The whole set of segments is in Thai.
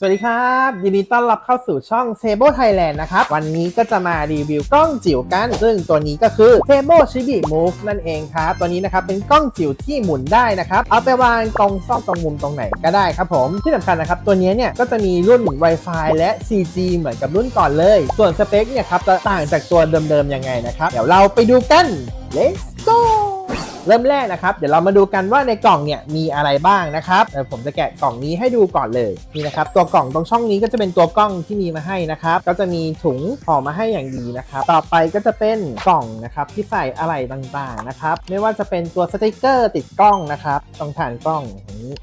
สวัสดีครับ ยินดีต้อนรับเข้าสู่ช่อง s a b o Thailand นะครับ วันนี้ก็จะมารีวิวกล้องจิ๋วกัน ซึ่งตัวนี้ก็คือ s a b o Chibi Move นั่นเองครับ ตัวนี้นะครับเป็นกล้องจิ๋วที่หมุนได้นะครับ เอาไปวางตรงซอกตรงมุมตรงไหนก็ได้ครับผม ที่สำคัญนะครับ ตัวนี้เนี่ยก็จะมีรุ่น Wi-Fi และ 4G เหมือนกับรุ่นก่อนเลย ส่วนสเปคเนี่ยครับจะต่างจากตัวเดิมๆยังไงนะครับ เดี๋ยวเราไปดูกัน let's go เริ่มแรกนะครับ เดี๋ยวเรามาดูกันว่าในกล่องเนี่ยมีอะไรบ้างนะครับเดี๋ยวผมจะแกะกล่องนี้ให้ดูก่อนเลยนี่นะครับตัวกล่องตรงช่องนี้ก็จะเป็นตัวกล้องที่มีมาให้นะครับก็จะมีถุงห่อมาให้อย่างดีนะครับต่อไปก็จะเป็นกล่องนะครับที่ใส่อะไรต่างๆนะครับไม่ว่าจะเป็นตัวสติกเกอร์ติดกล้องนะครับตรงฐานกล้อง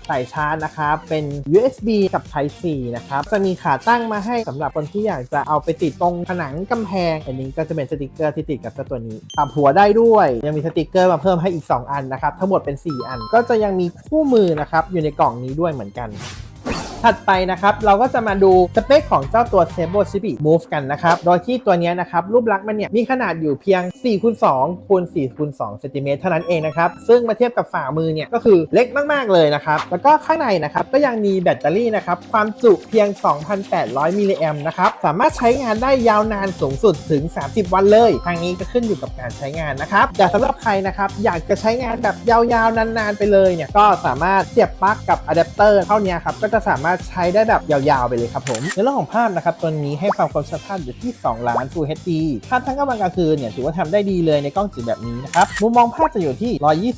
อย่ายชาร์จนะครับเป็น USB กับ Type C นะครับจะมีขาตั้งมาให้สำหรับคนที่อยากจะเอาไปติดตรงผนังกำแพง อันนี้ก็จะเป็นสติกเกอร์ที่ติดกับตัวนี้ปรับหัวได้ด้วย ยังมีสติกเกอร์มาเพิ่มให้อีก 2 อันนะครับทั้งหมดเป็น 4 อันก็จะยังมีคู่มือนะครับอยู่ในกล่องนี้ด้วยเหมือนกัน ถัดไปนะครับเราก็จะมาดูสเปคของเจ้าตัว s a b o c h i b i Move กันนะครับโดยที่ตัวนี้นะครับรูปลักษณ์มันเนี่ยมีขนาดอยู่เพียง4คูณ2คูณ4คูณ2เซนติเมตรเท่านั้นเองนะครับซึ่งมาเทียบกับฝ่ามือเนี่ยก็คือเล็กมากๆเลยนะครับแล้วก็ข้างในนะครับก็ยังมีแบตเตอรี่นะครับความจุเพียง 2,800 มิลลิแอมนะครับสามารถใช้งานได้ยาวนานสูงสุดถึง 30 วันเลย ทางนี้ก็ขึ้นอยู่กับการใช้งานนะครับแต่สำหรับใครนะครับอยากจะใช้งานแบบยาวๆนานๆไปเลยเนี่ยก็สามารถเสียบปลั๊กกับอะแดปเตอร์เท่านี้ครับก็จะสามารถใช้ได้แบบยาวๆไปเลยครับผมในเรื่องของภาพนะครับตัวนี้ให้ความคมชัดภาพอยู่ที่ 2 ล้าน Full HD ภาพทั้งกลางวันกลางคืนเนี่ยถือว่าทำได้ดีเลยในกล้องจิ๋วแบบนี้นะครับมุมมองภาพจะอยู่ที่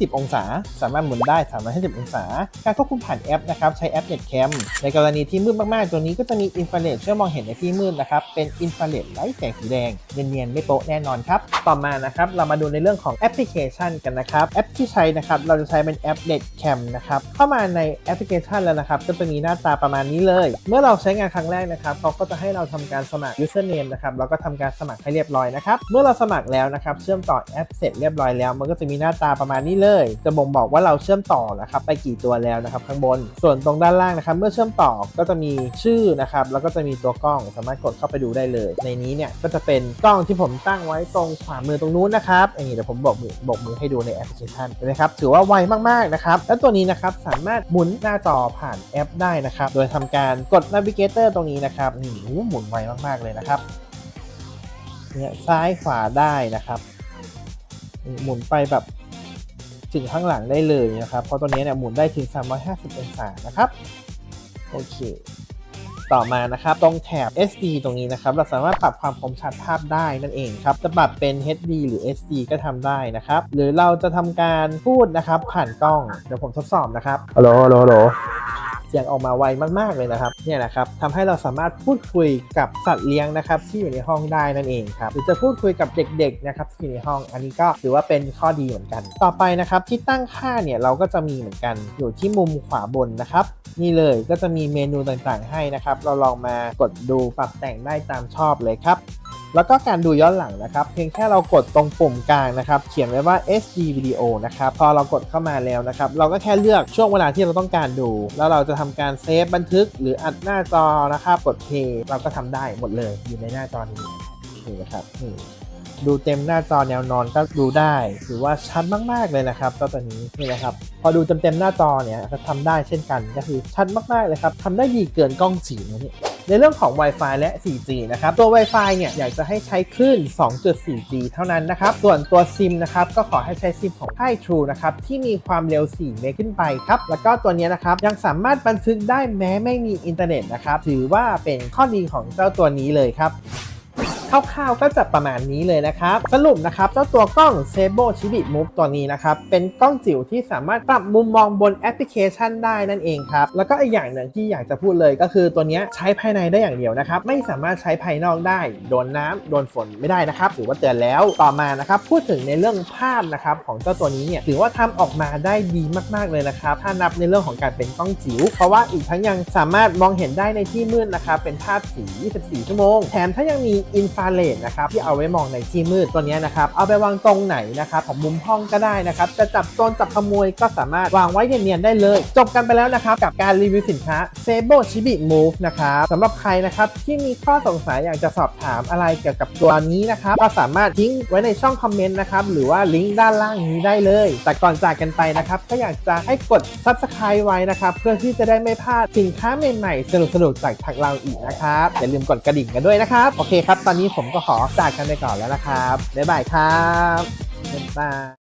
120 องศา สามารถหมุนได้ 350 องศา การควบคุมผ่านแอปนะครับใช้แอป Netcam ในกรณีที่มืดมากๆ ตัวนี้ก็จะมีอินฟราเรดช่วยมองเห็นในที่มืดนะครับเป็นอินฟราเรดไร้แสงสีแดงเนียนๆไม่โป๊ะแน่นอนครับต่อมานะครับเรามาดูในเรื่องของแอปพลิเคชันกันนะครับแอปที่ใช้นะครับเราจะใช้เป็นแอป Netcam นะครับเข้ามาในแอปพลิเคชันแล้วนะครับก็จะมีหน้าตาประมาณนี้เลย เมื่อเราใช้งานครั้งแรกนะครับเขาก็จะให้เราทำการสมัคร username นะครับแล้วก็ทำการสมัครให้เรียบร้อยนะครับเมื่อเราสมัครแล้วนะครับเชื่อมต่อแอปเสร็จเรียบร้อยแล้ว มันก็จะมีหน้าตาประมาณนี้เลย จะบ่งบอกว่าเราเชื่อมต่อนะครับไปกี่ตัวแล้วนะครับข้างบน ส่วนตรงด้านล่างนะครับ เมื่อเชื่อมต่อก็จะมีชื่อนะครับแล้วก็จะมีตัวกล้องสามารถกดเข้าไปดูได้เลย ในนี้เนี่ยก็จะเป็นกล้องที่ผมตั้งไว้ตรงขวามือตรงนู้นนะครับอย่างนี้เดี๋ยวผมบอกมือบอกมือให้ดูในแอปพลิเคชันเห็นไหมครับถือว่าไวมากๆนะครับแล้วตัวนี้นะครับสามารถหมุนหน้าจอผ่านแอปได้นะครับโดยทำการกด Navigator ตรงนี้นะครับนี่หหมุนไวมากๆเลยนะครับเนี่ยซ้ายขวาได้นะครับนี่หมุนไปแบบถึงข้างหลังได้เลยนะครับ เพราะตัวนี้เนี่ยหมุนได้ถึง 350 องศานะครับ โอเค ต่อมานะครับ ตรงแถบ SD ตรงนี้นะครับ เราสามารถปรับความคมชัดภาพได้นั่นเองครับ จะปรับเป็น HD หรือ SD ก็ทำได้นะครับ หรือเราจะทำการพูดนะครับ ผ่านกล้อง เดี๋ยวผมทดสอบนะครับ ฮัลโหล ฮัลโหลฮัลโหล เสียงออกมาไวมากๆเลยนะครับเนี่ยนะครับทำให้เราสามารถพูดคุยกับสัตว์เลี้ยงนะครับที่อยู่ในห้องได้นั่นเองครับหรือจะพูดคุยกับเด็กๆนะครับที่อยู่ในห้อง อันนี้ก็ถือว่าเป็นข้อดีเหมือนกัน ต่อไปนะครับที่ตั้งค่าเนี่ยเราก็จะมีเหมือนกันอยู่ที่มุมขวาบนนะครับนี่เลยก็จะมีเมนูต่างๆให้นะครับ เราลองมากดดูปรับแต่งได้ตามชอบเลยครับ แล้วก็การดูย้อนหลังนะครับ เพียงแค่เรากดตรงปุ่มกลางนะครับ เขียนไว้ว่า SD Video นะครับ พอเรากดเข้ามาแล้วนะครับ เราก็แค่เลือกช่วงเวลาที่เราต้องการดู แล้วเราจะทำการเซฟบันทึก หรืออัดหน้าจอนะครับ กดเพย์เราก็ทำได้หมดเลยอยู่ในหน้าจอนี้นี่นะครับนี่ ดูเต็มหน้าจอแนวนอนก็ดูได้ถือว่าชัดมากๆเลยนะครับเจ้าตัวนี้นี่นะครับพอดูเต็มๆหน้าจอเนี่ยก็ทำได้เช่นกันก็คือชัดมากๆเลยครับทำได้ดีเกินกล้องสีนะนี่ในเรื่องของ Wi-Fi และ 4G นะครับ ตัว Wi-Fi เนี่ยอยากจะให้ใช้คลื่น 2.4G เท่านั้นนะครับ ส่วนตัวซิมนะครับก็ขอให้ใช้ซิมของค่าย True นะครับ ที่มีความเร็ว 4 เมกขึ้นไปครับ แล้วก็ตัวนี้นะครับ ยังสามารถบันทึกได้แม้ไม่มีอินเทอร์เน็ตนะครับ ถือว่าเป็นข้อดีของเจ้าตัวนี้เลยครับ คร่าวๆก็จะประมาณนี้เลยนะครับ สรุปนะครับเจ้าตัวกล้อง s a b o c h i b i Move ตัวนี้นะครับ เป็นกล้องจิ๋วที่สามารถปรับมุมมองบนแอปพลิเคชันได้นั่นเองครับ แล้วก็อีกอย่างหนึ่งที่อยากจะพูดเลยก็คือตัวนี้ใช้ภายในได้อย่างเดียวนะครับ ไม่สามารถใช้ภายนอกได้ โดนน้ำโดนฝนไม่ได้นะครับถือว่าเตือนแล้วต่อมานะครับพูดถึงในเรื่องภาพนะครับของเจ้าตัวนี้เนี่ยถือว่าทำออกมาได้ดีมากๆเลยนะครับถ้านับในเรื่องของการเป็นกล้องจิ๋วเพราะว่าอีกทั้งยังสามารถมองเห็นได้ในที่มืดนะครับเป็นภาพสี 24 ชั่วโมงแถมถ้ายังมีอินฟฟาเรดนะครับที่เอาไว้มองในที่มืดตัวนี้นะครับเอาไปวางตรงไหนนะครับของมุมห้องก็ได้นะครับจะจับโจรจับขโมยก็สามารถวางไว้เนียนๆได้เลย จบกันไปแล้วนะครับกับการรีวิวสินค้า Sebo Chibi Move นะครับสำหรับใครนะครับที่มีข้อสงสัยอยากจะสอบถามอะไรเกี่ยวกับตัวนี้นะครับก็สามารถทิ้งไว้ในช่องคอมเมนต์นะครับหรือว่าลิงก์ด้านล่างนี้ได้เลย แต่ก่อนจากกันไปนะครับก็อยากจะให้กด Subscribe ไว้นะครับเพื่อที่จะได้ไม่พลาดสินค้าใหม่ๆสนุกๆจากทางเราอีกนะครับอย่าลืมกดกระดิ่งกันด้วยนะครับโอเคครับตอนนี้ผมก็ขอจากกันไปก่อนแล้วนะครับบ๊ายบายครับบ๊ายบาย